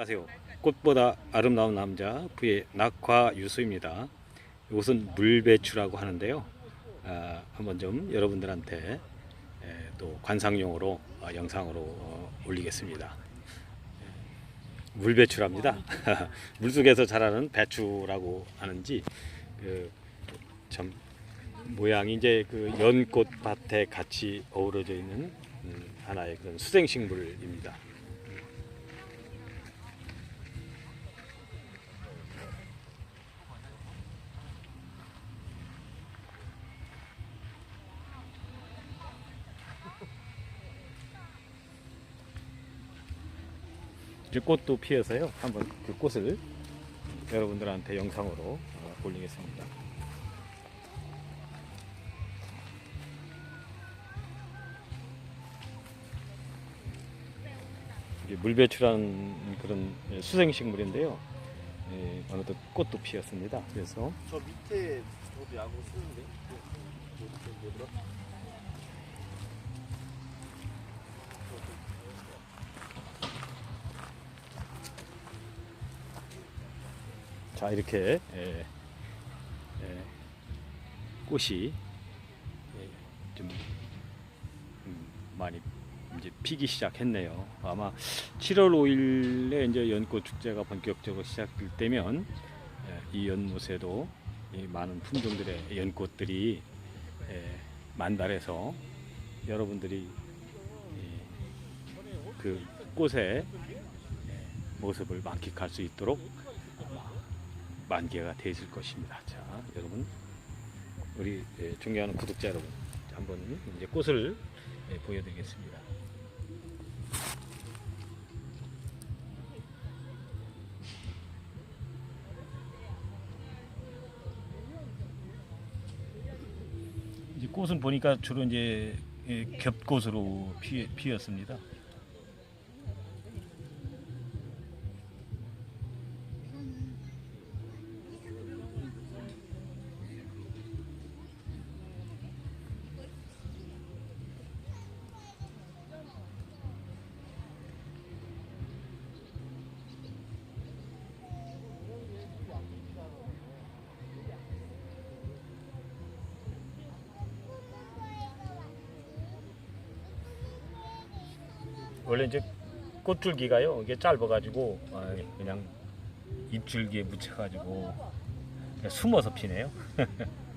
안녕하세요. 꽃보다 아름다운 남자 부의 낙화 유수입니다. 이것은 물배추라고 하는데요. 아, 한번 좀 여러분들한테 에, 또 관상용으로 어, 영상으로 어, 올리겠습니다. 예, 물배추랍니다. 물속에서 자라는 배추라고 하는지 그, 참 모양이 이제 그 연꽃 밭에 같이 어우러져 있는 음, 하나의 그런 수생식물입니다. 이제 꽃도 피어서요. 한번 그 꽃을 여러분들한테 영상으로 어, 올리겠습니다. 물배추라는 그런 예, 수생식물인데요. 예, 어느덧 꽃도 피었습니다. 그래서 저 밑에 저도 야구 쓰는데 뭐, 뭐더라? 자 이렇게. 예, 예, 꽃이 예, 좀 음, 많이 이제 피기 시작했네요. 아마 7월 5일에 이제 연꽃 축제가 본격적으로 시작될 때면 예, 이 연못에도 이 많은 품종들의 연꽃들이 예, 만달해서 여러분들이 이, 그 꽃의 예, 모습을 만끽할 수 있도록 만개가 되실 것입니다. 자, 여러분, 우리 예, 존경하는 구독자 여러분, 한번 이제 꽃을 예, 보여드리겠습니다. 이제 꽃은 보니까 주로 이제 예, 겹꽃으로 피, 피었습니다. 원래 이제 꽃줄기가요 이게 짧아가지고 아, 그냥 잎줄기에 묻혀가지고 그냥 숨어서 피네요.